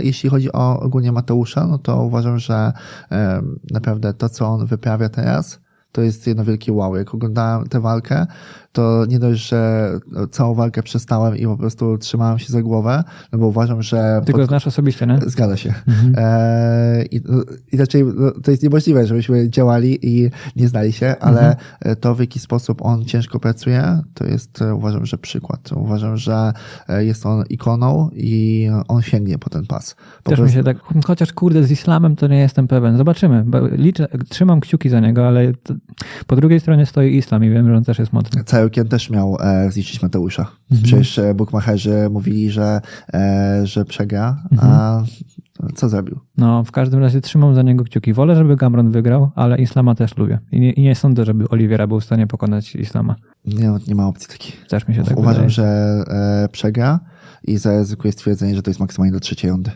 Jeśli chodzi o ogólnie Mateusza, no to uważam, że e, naprawdę to, co on wyprawia teraz, to jest jedno wielkie wow. Jak oglądałem tę walkę, to nie dość, że całą walkę przestałem i po prostu trzymałem się za głowę, no bo uważam, że... Ty go pod- znasz osobiście, nie? Zgadza się. Mhm. E, i, no, inaczej no, to jest niemożliwe, żebyśmy działali i nie znali się, ale Mhm. to, w jaki sposób on ciężko pracuje, to jest e, uważam, że przykład. Uważam, że e, jest on ikoną i on sięgnie po ten pas. Po Też mi prostu- się tak, chociaż kurde z islamem to nie jestem pewien. Zobaczymy. Bo Liczę, trzymam kciuki za niego, ale to, po drugiej stronie stoi islam i wiem, że on też jest mocny. Cały Okien też miał e, zliczyć Mateusza. Mhm. Przecież e, bookmacherzy mówili, że, e, że przegra, a co zrobił? No, w każdym razie trzymam za niego kciuki. Wolę, żeby Gamron wygrał, ale islama też lubię. I nie, i nie sądzę, żeby Oliwiera był w stanie pokonać islama. Nie, nie ma opcji takiej. Też mi się tak Uważam, wydaje. że e, przegra i zaryzykuję stwierdzenie, że to jest maksymalnie do trzeciej rundy.